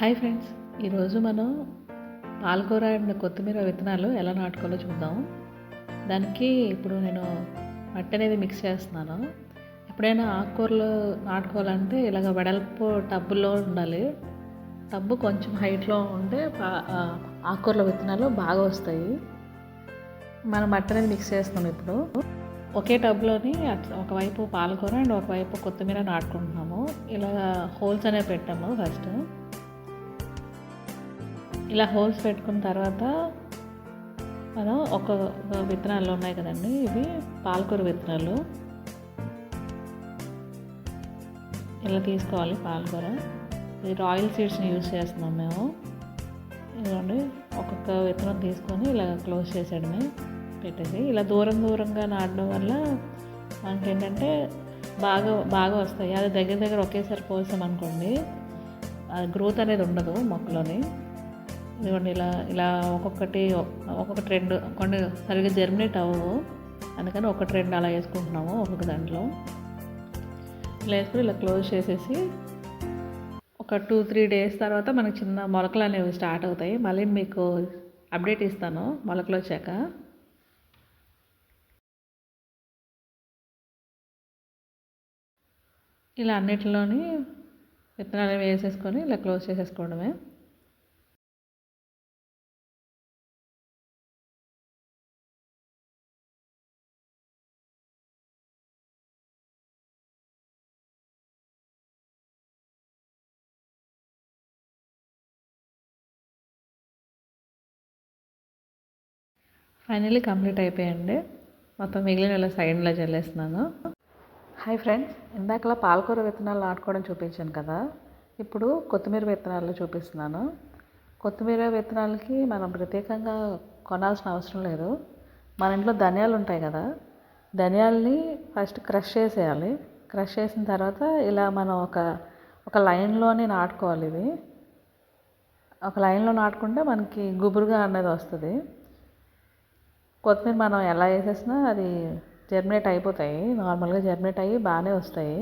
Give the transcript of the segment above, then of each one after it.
Hi friends. ఈరోజు మనం పాలకూర అండ్ కొత్తిమీర విత్తనాలు ఎలా నాటుకోవాలో చూద్దాం. దానికి ఇప్పుడు నేను మట్టి అనేది మిక్స్ చేస్తున్నాను. ఎప్పుడైనా ఆకుకూరలు నాటుకోవాలంటే ఇలాగ వెడల్పు టబ్బులో ఉండాలి. టబ్బు కొంచెం హైట్లో ఉంటే పా- ఆకుకూరల విత్తనాలు బాగా వస్తాయి. మనం మట్టి అనేది మిక్స్ చేస్తున్నాం ఇప్పుడు. ఒకే టబ్లోని ఒకవైపు పాలకూర అండ్ ఒకవైపు కొత్తిమీర నాటుకుంటున్నాము. ఇలా హోల్స్ అనేవి పెట్టాము ఫస్ట్. ఇలా హోల్స్ పెట్టుకున్న తర్వాత మనం ఒక విత్తనాలు ఉన్నాయి కదండి ఇవి పాలకూర విత్తనాలు. ఇలా తీసుకోవాలి పాలకూర. ఇది రాయల్ సీడ్స్ని యూజ్ చేస్తున్నాం మేము. ఇదిగోండి ఒక్కొక్క విత్తనం తీసుకొని ఇలా క్లోజ్ చేసేయడమే పెట్టేసి ఇలా దూరం దూరంగా నాటడం వల్ల మనకి ఏంటంటే బాగా బాగా వస్తాయి. అది దగ్గర దగ్గర ఒకేసారి పోసాం అనుకోండి గ్రోత్ అనేది ఉండదు మొక్కలోని. ఇదిగోండి ఇలా ఇలా ఒక్కొక్కటి ఒక్కొక్కటి రెండు కొన్ని సరిగ్గా జర్మినేట్ అవ్వవు. అందుకని ఒకటి రెండు అలా వేసుకుంటున్నాము ఒక్కొక్క దాంట్లో. ఇలా వేసుకుని ఇలా క్లోజ్ చేసేసి ఒక టూ త్రీ డేస్ తర్వాత మనకి చిన్న మొలకలు అనేవి స్టార్ట్ అవుతాయి. మళ్ళీ మీకు అప్డేట్ ఇస్తాను మొలకలు వచ్చాక. ఇలా అన్నిటిలోని విత్తనాలు వేసేసుకొని ఇలా క్లోజ్ చేసేసుకోవడమే. ఫైనల్లీ కంప్లీట్ అయిపోయండి మొత్తం మిగిలిన ఇలా సైడ్లో చల్లేస్తున్నాను. హాయ్ ఫ్రెండ్స్ ఇందాకలా పాలకూర విత్తనాలు నాటుకోవడం చూపించాను కదా. ఇప్పుడు కొత్తిమీర విత్తనాలు చూపిస్తున్నాను. కొత్తిమీర విత్తనాలకి మనం ప్రత్యేకంగా కొనాల్సిన అవసరం లేదు. మన ఇంట్లో ధనియాలు ఉంటాయి కదా ధనియాల్ని ఫస్ట్ క్రష్ చేసేయాలి. క్రష్ చేసిన తర్వాత ఇలా మనం ఒక ఒక లైన్లోనే నాటుకోవాలి ఇవి ఒక లైన్లో నాటుకుంటే మనకి గుబురుగా అనేది వస్తుంది. కొత్తిమీర మనం ఎలా వేసేసినా అది జర్మినేట్ అయిపోతాయి. నార్మల్గా జర్మినేట్ అయ్యి బాగానే వస్తాయి.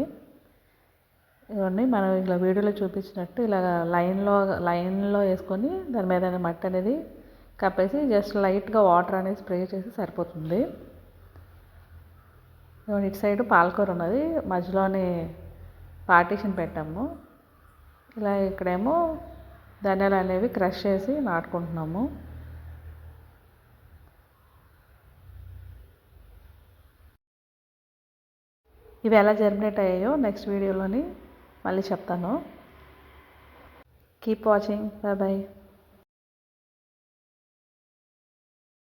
ఇవన్నీ మనం ఇలా వీడియోలో చూపించినట్టు ఇలా లైన్లో లైన్లో వేసుకొని దాని మీద మట్టి అనేది కప్పేసి జస్ట్ లైట్గా వాటర్ అనేది స్ప్రే చేసి సరిపోతుంది. ఇటు సైడ్ పాలకూర ఉన్నది. మధ్యలోనే పార్టీషన్ పెట్టాము. ఇలా ఇక్కడేమో ధనియాలు అనేవి క్రష్ చేసి నాటుకుంటున్నాము. ఇవి ఎలా జర్మినేట్ అయ్యాయో నెక్స్ట్ వీడియోలోని మళ్ళీ చెప్తాను. Keep watching bye bye